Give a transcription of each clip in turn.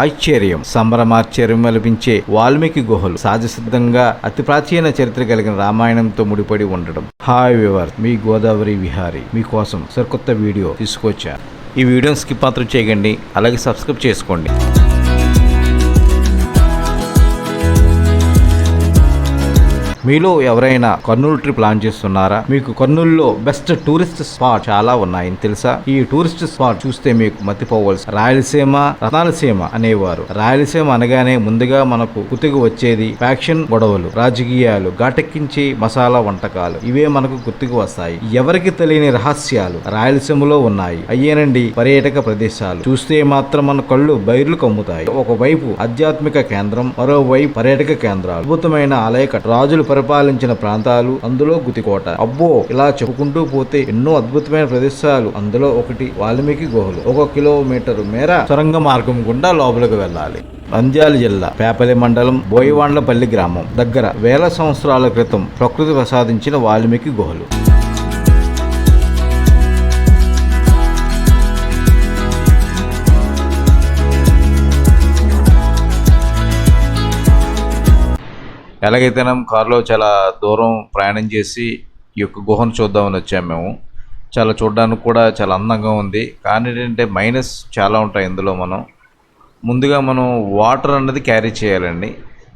ఆశ్చర్యం సంబరమాశ్చర్యం కల్పించే వాల్మీకి గుహలు సహజసిద్ధంగా అతి ప్రాచీన చరిత్ర కలిగిన రామాయణంతో ముడిపడి ఉండడం. హాయ్ వివర్ మీ గోదావరి విహారీ. మీకోసం సరికొత్త వీడియో తీసుకొచ్చా ఈ వీడియోని స్కిప్ మాత్రం చేయకండి అలాగే సబ్స్క్రైబ్ చేసుకోండి. మీలో ఎవరైనా కర్నూలు ట్రిప్ ప్లాన్ చేస్తున్నారా? మీకు కర్నూలులో బెస్ట్ టూరిస్ట్ స్పాట్ చాలా ఉన్నాయని తెలుసా? ఈ టూరిస్ట్ స్పాట్ చూస్తే మీకు మతిపోవలసి రాయలసీమ రత్నాలసీమ అనేవారు. రాయలసీమ అనగానే ముందుగా మనకు గుర్తుకు వచ్చేది ఫ్యాక్షన్ గొడవలు రాజకీయాలు ఘాటెక్కించే మసాలా వంటకాలు. ఇవే మనకు గుర్తుకు వస్తాయి. ఎవరికి తెలియని రహస్యాలు రాయలసీమలో ఉన్నాయి. అయ్యేనండి పర్యాటక ప్రదేశాలు. చూస్తే మాత్రం మన కళ్ళు బైర్లు కమ్ముతాయి. ఒకవైపు ఆధ్యాత్మిక కేంద్రం మరోవైపు పర్యాటక కేంద్రాలు. అద్భుతమైన ఆలయ రాజులు పరిపాలించిన ప్రాంతాలు అందులో గుతికోట. అబ్బో ఇలా చెప్పుకుంటూ పోతే ఎన్నో అద్భుతమైన ప్రదేశాలు. అందులో ఒకటి వాల్మీకి గుహలు. ఒక కిలోమీటర్ మేర సొరంగ మార్గం గుండా లోపలికి వెళ్ళాలి. నంద్యాల జిల్లా పేపలి మండలం బోయవాండ్లపల్లి గ్రామం దగ్గర వేల సంవత్సరాల క్రితం ప్రకృతి ప్రసాదించిన వాల్మీకి గుహలు. ఎలాగైతేనే కారులో చాలా దూరం ప్రయాణం చేసి ఈ యొక్క గుహను చూద్దామని వచ్చాము మేము. చాలా చూడడానికి కూడా చాలా అందంగా ఉంది. కానీ ఏంటంటే మైనస్ చాలా ఉంటాయి ఇందులో మనం. ముందుగా మనం వాటర్ అన్నది క్యారీ చేయాలండి.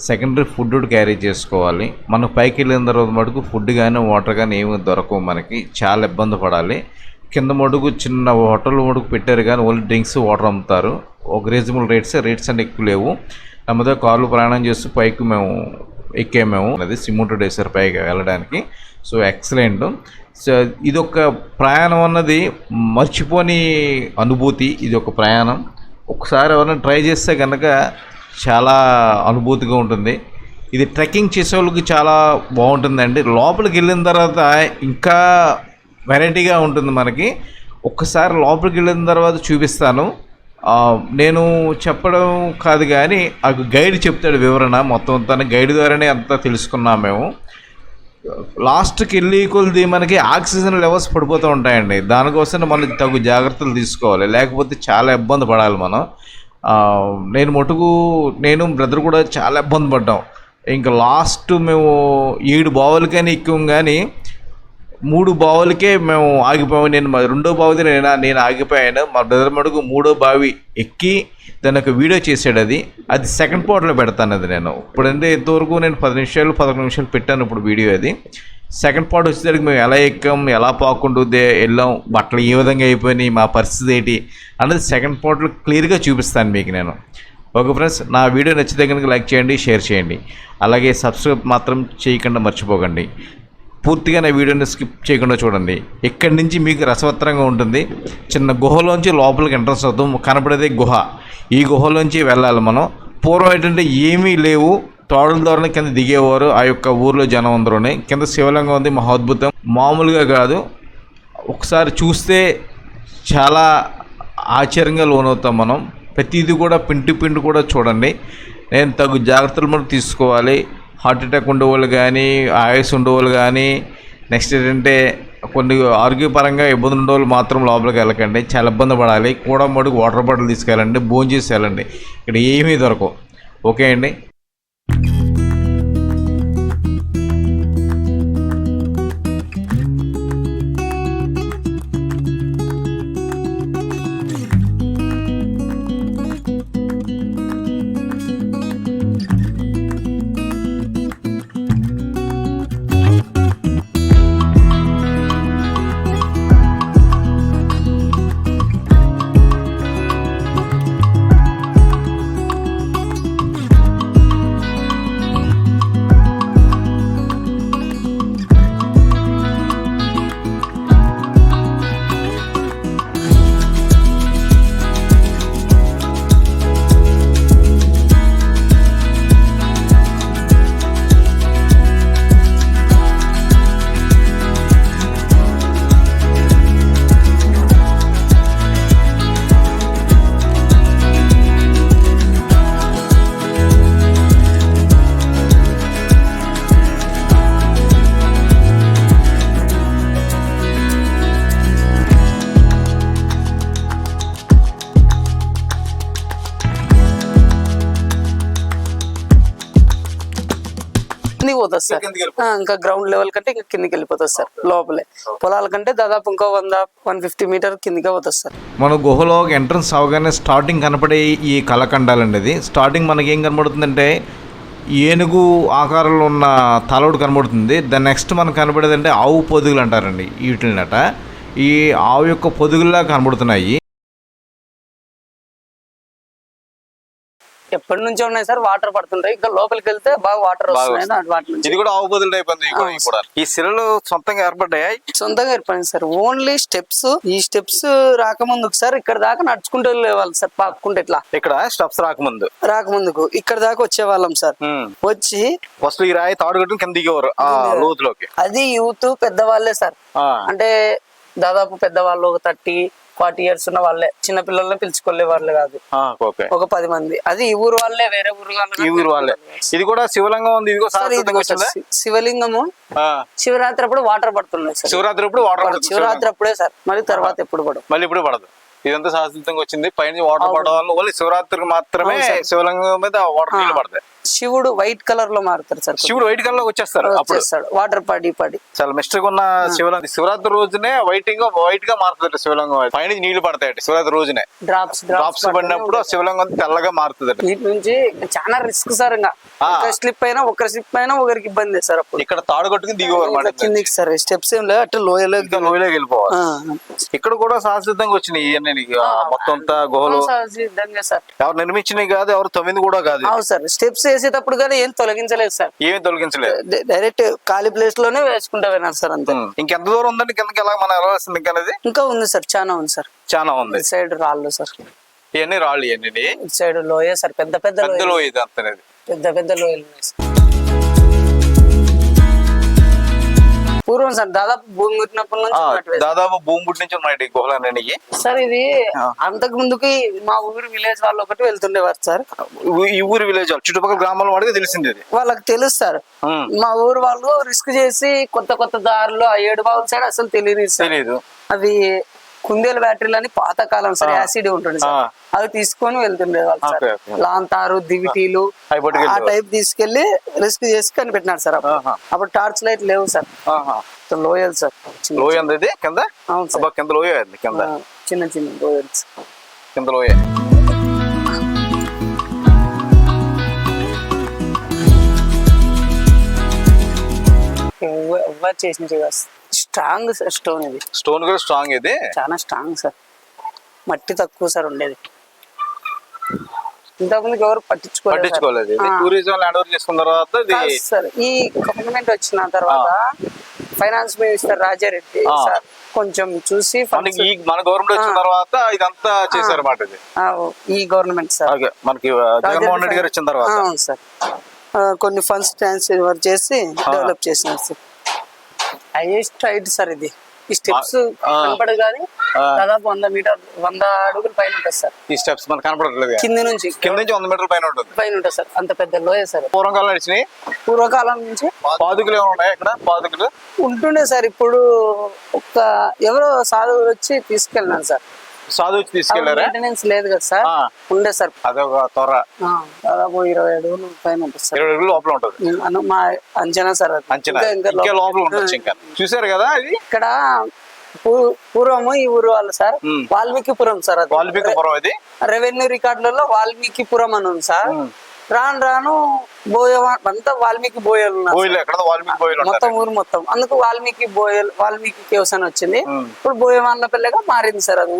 సెకండరీ ఫుడ్ క్యారీ చేసుకోవాలి. మనం పైకి వెళ్ళిన తర్వాత మటుకు ఫుడ్ కానీ వాటర్ కానీ ఏమి దొరకవు మనకి. చాలా ఇబ్బంది పడాలి. కింద మడుగు చిన్న హోటల్ మడుగు పెట్టారు కానీ ఓన్లీ డ్రింక్స్ వాటర్ అమ్ముతారు. ఒక రీజనబుల్ రేట్స్ రేట్స్ అంటే ఎక్కువ లేవు. నమ్మదే కార్లు ప్రయాణం చేస్తూ పైకి మేము ఎక్కాము మేము అది సిమెంటెడ్ పైకి వెళ్ళడానికి. So excellent. సో ఇది ఒక ప్రయాణం అన్నది మర్చిపోని అనుభూతి ఇది ఒక ప్రయాణం. ఒకసారి ఎవరైనా ట్రై చేస్తే కనుక చాలా అనుభూతిగా ఉంటుంది. ఇది ట్రెక్కింగ్ చేసే వాళ్ళకి చాలా బాగుంటుందండి. లోపలికి వెళ్ళిన తర్వాత ఇంకా వెరైటీగా ఉంటుంది మనకి. ఒక్కసారి లోపలికి వెళ్ళిన తర్వాత చూపిస్తాను. నేను చెప్పడం కాదు కానీ ఆ గైడ్ చెప్తాడు వివరణ. మొత్తం తన గైడ్ ద్వారానే అంతా తెలుసుకున్నాం మేము. లాస్ట్కి వెళ్ళి కొలిది మనకి ఆక్సిజన్ లెవెల్స్ పడిపోతూ ఉంటాయండి. దానికోసం మనం తగు జాగ్రత్తలు తీసుకోవాలి. లేకపోతే చాలా ఇబ్బంది పడాలి మనం. నేను మటుకు నేను బ్రదర్ కూడా చాలా ఇబ్బంది పడ్డాం. ఇంకా లాస్ట్ మేము ఏడు బావులు కానీ ఎక్కాం కానీ మూడు బావులకే మేము ఆగిపోయాము. నేను మా రెండో బావి నేను నేను ఆగిపోయాను. మా బ్రదర్ మడుగు మూడో బావి ఎక్కి దాని ఒక వీడియో చేసాడు అది. అది సెకండ్ పార్ట్లో పెడతాను అది నేను. ఇప్పుడంటే ఇంతవరకు నేను పది నిమిషాలు పదకొండు నిమిషాలు పెట్టాను ఇప్పుడు వీడియో అది. సెకండ్ పార్ట్ వచ్చేసరికి మేము ఎలా ఎక్కాం ఎలా పాకుంటూ వెళ్ళాం బట్టలు ఏ విధంగా అయిపోయినాయి మా పరిస్థితి ఏంటి అన్నది సెకండ్ పార్ట్లో క్లియర్గా చూపిస్తాను మీకు నేను. ఓకే ఫ్రెండ్స్ నా వీడియో నచ్చితే కనుక లైక్ చేయండి షేర్ చేయండి. అలాగే సబ్స్క్రైబ్ మాత్రం చేయకుండా మర్చిపోకండి. పూర్తిగా నా వీడియోని స్కిప్ చేయకుండా చూడండి. ఇక్కడి నుంచి మీకు రసవత్తరంగా ఉంటుంది. చిన్న గుహలోంచి లోపలికి ఎంట్రన్స్ అవుతాం. కనపడేదే గుహ. ఈ గుహలోంచి వెళ్ళాలి మనం. పూర్వం ఏంటంటే ఏమీ లేవు. తోడల ద్వారా కింద దిగేవారు. ఆ యొక్క ఊర్లో జనం అందరూనే. కింద శివలింగం ఉంది. మహోద్భుతం. మామూలుగా కాదు. ఒకసారి చూస్తే చాలా ఆశ్చర్యంగా లోనవుతాం మనం. ప్రతిదీ కూడా పిండి పిండి కూడా చూడండి. నేను తగు జాగ్రత్తలు మనం తీసుకోవాలి. హార్ట్ అటాక్ ఉండేవాళ్ళు కానీ ఆయుస్ ఉండేవాళ్ళు కానీ నెక్స్ట్ ఏంటంటే కొన్ని ఆరోగ్యపరంగా ఇబ్బందులు ఉండేవాళ్ళు మాత్రం లోపలికి వెళ్ళకండి. చాలా ఇబ్బంది పడాలి. కూడా మడుగు వాటర్ బాటిల్ తీసుకెళ్ళండి. భోజనం చేసేయాలండి ఇక్కడ ఏమీ దొరకవు. ఓకే అండి? పోతుంది సార్. ఇంకా గ్రౌండ్ లెవెల్ కంటే ఇంకా కిందికి వెళ్ళిపోతుంది సార్ లోపలే. పొలాల కంటే దాదాపు ఇంకో వంద వన్ ఫిఫ్టీ మీటర్ కిందికే పోతుంది సార్. మన గుహలో ఎంట్రన్స్ అవగానే స్టార్టింగ్ కనపడే ఈ కళకండాలండి ఇది. స్టార్టింగ్ మనకి ఏం కనబడుతుందంటే ఏనుగు ఆకారంలో ఉన్న తలవుడు కనబడుతుంది. దాని నెక్స్ట్ మనకు కనబడేది అంటే ఆవు పొదుగులు అంటారండి వీటినట ఈ ఆవు యొక్క పొదుగుల్లా కనబడుతున్నాయి. ఎప్పటి నుంచో ఉన్నాయి సార్ వాటర్ పడుతుంటాయి. ఇంకా లోపలికి వెళ్తే బాగా వాటర్ వస్తున్నాయి ఇది కూడా ఈ శిలలు సొంతంగా ఏర్పడ్డాయి? సొంతంగా ఏర్పడింది సార్. ఓన్లీ స్టెప్స్ ఈ స్టెప్స్ రాకముందుకు సార్ ఇక్కడ దాకా నడుచుకుంటూ వెళ్ళేవాళ్ళు సార్ పాక్కుంటే ఇట్లా. ఇక్కడ స్టెప్స్ రాకముందు. రాకముందుకు. ఇక్కడ దాకా వచ్చేవాళ్ళం సార్. వచ్చి ఫస్ట్ ఈ రాయి తాడు కట్టుకుని కింద దిగేవారు ఆ లోతులోకి. అది యూత్ పెద్దవాళ్ళే సార్. అంటే దాదాపు పెద్దవాళ్ళు ఒక థర్టీ ఫార్టీ ఇయర్స్ ఉన్న వాళ్ళే. చిన్న పిల్లల్ని పిలుచుకోలే వాళ్ళే కాదు. ఒక పది మంది. అది ఈ ఊరు వాళ్ళే వేరే ఊరు వాళ్ళు ఈ ఊరు వాళ్ళే. ఇది కూడా శివలింగం ఉంది ఇది శివలింగము. శివరాత్రి అప్పుడు వాటర్ పడుతున్నాయి సార్. శివరాత్రి అప్పుడు వాటర్ పడదు. శివరాత్రి అప్పుడే సార్. మరి తర్వాత ఎప్పుడు పడవు మళ్ళీ ఇప్పుడు పడదు. ఇదంతా శాశ్వతంగా వచ్చింది. పైన వాటర్ పడడం వల్ల శివరాత్రికి మాత్రమే శివలింగం మీద వాటర్ నీళ్ళు పడతాయి. శివుడు వైట్ కలర్లో మారుతారు సార్ శివుడు వైట్ కలర్లో వచ్చేస్తారు. అప్పుడు వచ్చేస్తాడు వాటర్ పడి పడి. చాలా మిస్టేక్ ఉన్న శివలింగం శివరాత్రి రోజునే వైట్గా వైట్గా మారుతుంది శివలింగం పైన నీళ్ళు పడతాయి శివరాత్రి రోజునే. డ్రాప్స్ డ్రాప్స్ పడినప్పుడు శివలింగం తెల్లగా మారుతుంది వీటి నుంచి చాలా రిస్క్ సార్ ఇంకా. స్లిప్ అయినా ఒకరి స్లిప్ అయినా ఒకరికి ఇబ్బంది సార్ అప్పుడు. ఇక్కడ తాడు కట్టుకుని కిందికి సార్ స్టెప్స్ ఏం లేదు అట్లా లోయలో లోయలోకి వెళ్ళిపోవాలి. ఇక్కడ కూడా శాశ్వతంగా వచ్చినాయి ఇవన్నీ మొత్తం అంతా గుహలు. ఎవరు నిర్మించినవి కాదు ఎవరు తొమ్మిది కూడా కాదు. అవును సార్ స్టెప్స్ వేసేటప్పుడు కానీ ఏం తొలగించలేదు సార్. ఏమీ తొలగించలేదు. డైరెక్ట్ ఖాళీ ప్లేస్లోనే వేసుకుంటా విన్నారు సార్ అంతే. ఇంకెంత దూరం ఉందండి? కిందకి ఎలా మనం ఎలా వస్తుంది ఇంకా అనేది? ఇంకా ఉంది సార్ చాలా ఉంది సార్. చాలా ఉంది. సైడ్ రాళ్ళు సార్. ఇవన్నీ రాళ్ళు ఇవన్నీ సైడ్ లోయ సార్ పెద్ద పెద్ద లోయ పెద్ద పెద్ద లోయలు ఉన్నాయి సార్. పూర్వం సార్ దాదాపు భూమి పుట్టినప్పటి నుంచి. దాదాపు భూమి పుట్టి నుంచి ఉన్నాయి గుహలన్నీ సార్ ఇది అంతకు ముందుకి మా ఊరు విలేజ్ వాళ్ళు ఒకటి వెళ్తుండేవారు సార్. ఈ ఊరు విలేజ్ చుట్టుపక్కల గ్రామాల వాడికి తెలిసింది వాళ్ళకి తెలుసు సార్. మా ఊరు వాళ్ళు రిస్క్ చేసి కొత్త కొత్త దారులు ఆ ఏడు బావుల సైడ్ అసలు తెలియదు సార్. తెలీదు. అవి కుందేలు బ్యాటరీలు అని పాత కాలం సార్ యాసిడ్ ఉంటుంది సార్. అవి తీసుకొని వెళ్తుండే వాళ్ళు సార్. లాంతారు దివిటీలు ఆ టైప్ తీసుకెళ్ళి రిస్క్ చేసి కనిపెట్టినారు సార్ అప్పుడు. టార్చ్ లైట్ లేవు సార్. లోయల్ సార్. లోయ కింద? అవును సార్. కింద లోయ కింద. చిన్న చిన్న లోయల్స్. కింద లోయ. ఎవరు చేసిన స్ట్రాంగ్ సార్ స్టోన్ ఇది. స్టోన్ కూడా స్ట్రాంగ్ ఇది? చాలా స్ట్రాంగ్ సార్. మట్టి తక్కువ సార్ ఉండేది. ఇంతకుముందు ఎవరు పట్టించుకోలేదు. టూరిజం ల్యాండ్ ఓవర్ చేసుకున్న తర్వాత సార్ ఈ గవర్నమెంట్ వచ్చిన తర్వాత ఫైనాన్స్ మినిస్టర్ రాజారెడ్డి. సార్ కొంచెం చూసి మనకి ఈ మన గవర్నమెంట్ వచ్చిన తర్వాత ఇదంతా చేశారు అన్నమాట ఇది. ఈ గవర్నమెంట్ సార్. మనకి జగన్మోహన్ రెడ్డి గారు వచ్చిన తర్వాత. అవును సార్. కొన్ని ఫండ్స్ ట్రాన్స్ఫర్ చేసి డెవలప్ చేసినారు సార్. హైయెస్ట్ హైట్ సార్ ఇది. ఈ స్టెప్స్. కనపడదు కానీ. దాదాపు వంద మీటర్ వంద అడుగుల పైన ఉంటుంది సార్ ఈ స్టెప్స్ మనకు కనపడట్లేదు కదా. నుంచి. కింద నుంచి వంద మీటర్ల పైన ఉంటుంది. పైన ఉంటుంది సార్ అంత పెద్ద లోయ సార్ పూర్వకాలం నడిచినాయి. పూర్వకాలం నుంచి పాదుకులు ఏమైనా ఉన్నాయి ఇక్కడ? పాదుకులు ఉంటుండే సార్ ఇప్పుడు ఒక ఎవరో సాధువులు వచ్చి తీసుకెళ్ళినారు సార్ సాధు వచ్చి తీసుకెళ్ళారా మెయింటెనెన్స్ లేదు కదా సార్. ఉండే సార్. అదొక త్వర. ఆ, దాదాపు ఇరవై అడుగులు పైన ఉంటుంది సార్. ఇరవై అడుగులు లోపల ఉంటుంది. అను- మా అంచనా సార్ అది. అంచనా. ఇంకా- లోపల. లోపల ఉండొచ్చు ఇంకా. చూసారు కదా ఇది ఇక్కడ పూర్వము ఈ ఊరు వాళ్ళు సార్. వాల్మీకిపురం సార్ అది. వాల్మీకిపురం ఇది రెవెన్యూ రికార్డులలో వాల్మీకిపురం అని ఉంది సార్. రాను రాను బోయ అంతా వాల్మీకి బోయలు మొత్తం ఊరు మొత్తం. అందుకు వాల్మీకి బోయల్ వాల్మీకి కేవ్స్ అని వచ్చింది. ఇప్పుడు బోయవాన్ల పిల్లగా మారింది సార్ అది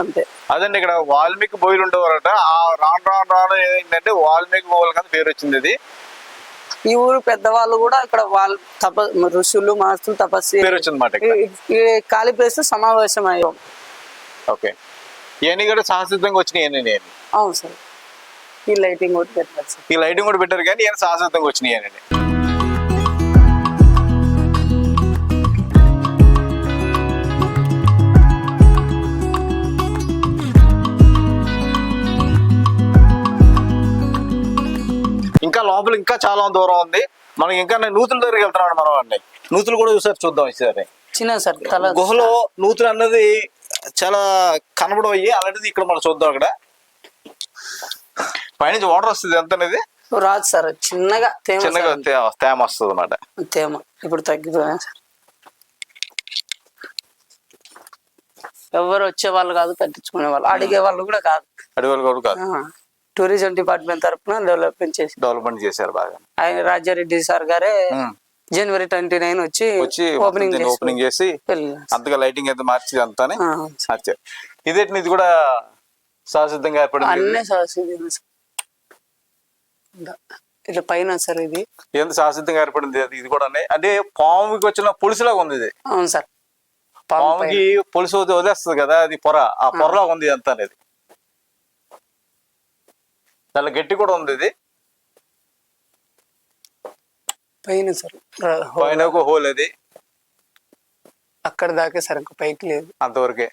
అంతే. అదండి ఇక్కడ వాల్మీకి బోయిలు ఉండేవారట. ఆ రాను రాను రాను ఏంటంటే వాల్మీకి బోయిలు కింద పేరు వచ్చింది ఇది ఈ ఊరు పెద్దవాళ్ళు కూడా ఇక్కడ వాళ్ళ తప ఋషులు మహర్షులు తపస్సు ఖాళీ ప్లేస్ సమావేశం అయ్యాం ఓకే. ఇవన్నీ కూడా శాశ్వతంగా వచ్చినాయి అవును సార్. ఈ లైటింగ్ కూడా పెట్టారు సార్. ఈ లైటింగ్ కూడా పెట్టారు కానీ ఇవన్నీ శాశ్వతంగా వచ్చినాయి ఇవన్నీ ఇంకా లోపల ఇంకా చాలా దూరం ఉంది. మనకి ఇంకా నూతుల దగ్గరికి వెళ్తున్నాడు మనం అండి. నూతులు కూడా చూసారు చూద్దాం ఈసారి. చిన్న సార్ తల గుహలో నూతులు అన్నది చాలా కనబడవయ్యి అలాంటిది ఇక్కడ మనం చూద్దాం అక్కడ. పైనుంచి వాటర్ వస్తుంది ఎంత అనేది రాదు సార్ చిన్నగా తేమ చిన్నగా తేమ వస్తుంది అనమాట తేమ ఇప్పుడు తగ్గిపోయా సార్. ఎవరు వచ్చే వాళ్ళు కాదు పట్టించుకునే వాళ్ళు. అడిగే వాళ్ళు కూడా కాదు. కూడా కాదు. టూరిజం డిపార్ట్మెంట్ తరఫున డెవలప్మెంట్ చేసి డెవలప్మెంట్ చేశారు బాగా. ఆయన రాజారెడ్డి సార్ గారే. జనవరి ట్వంటీ నైన్ వచ్చి వచ్చి ఓపెనింగ్ ఓపెనింగ్ చేసి అంతగా లైటింగ్ అయితే మార్చి అంతానే మార్చారు. ఇదేంటి ఇది కూడా సహసిద్ధంగా ఏర్పడింది అన్నీ. ఇంకా ఇట్లా పైన సార్ ఇది. ఎంత సహసిద్ధంగా ఏర్పడింది అది? ఇది కూడా అంటే పాముకి వచ్చిన పులుసులాగా ఉంది ఇది. అవును సార్. పాముకి పులుసు వదిలి- వదిలేస్తుంది కదా అది పొర. ఆ పొరలాగా ఉంది అంతా అనేది. చాలా గట్టి కూడా ఉంది ఇది. పైన సార్. పైన ఒక హోల్ అది. అక్కడ దాకే సార్ ఇంకా పైకి లేదు. అంతవరకే.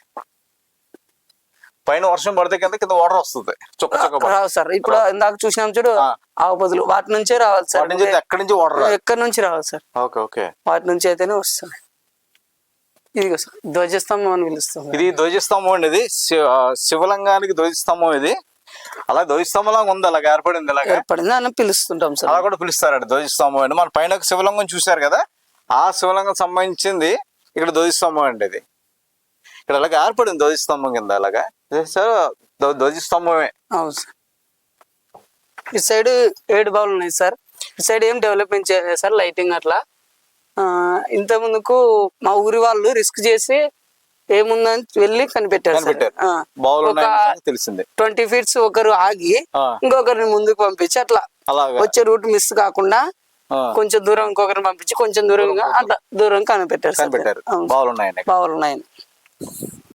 పైన వర్షం పడితే కింద కింద వాటర్ వస్తుంది. చుక్క చుక్క రావు సార్. ఇప్పుడు ఇందాక చూసినాం చూడు. ఆవుపదులు వాటి నుంచే రావాలి సార్. ఎక్కడి నుంచి వాటర్ ఎక్కడి నుంచి రావాలి సార్? Okay okay. వాటి నుంచి అయితేనే వస్తుంది. సార్ ధ్వజస్తంభం అని పిలుస్తాం ఇది ధ్వజస్తంభం అండి ఇది. శివలింగానికి ధ్వజస్తంభం ఇది. అలా ధ్వజస్తంభంలాగా ఉంది అలాగ ఏర్పడింది ఇలాగా. ఏర్పడింది అని పిలుస్తుంటాం సార్. అలా కూడా పిలుస్తారండి ధ్వజస్తంభం అండి. మన పైన ఒక శివలింగం చూశారు కదా? ఆ శివలింగం సంబంధించింది ఇక్కడ ధ్వజస్తంభం అండి ఇది. ఇక్కడ అలాగ ఏర్పడింది ధ్వజస్తంభం కింద అలాగా. ఇది సార్ ధ్వజస్తంభమే అవును సార్. ఇటు సైడ్ ఏడు బావులు ఉన్నాయి సార్. ఇటు సైడ్ ఏం డెవలప్మెంట్ చేయలేదు సార్ లైటింగ్ అట్లా. ఇంత ముందుకు మా ఊరి వాళ్ళు రిస్క్ చేసి ఏముందని వెళ్ళి కనిపెట్టారు తెలిసింది. ట్వంటీ ఫీట్స్ ఒకరు ఆగి. ఇంకొకరిని ముందుకు పంపించి అట్లా వచ్చే రూట్ మిస్ కాకుండా కొంచెం దూరం ఇంకొకరిని పంపించి కొంచెం దూరంగా అట్లా దూరం కనిపెట్టారు. బావులు ఉన్నాయండి బావులు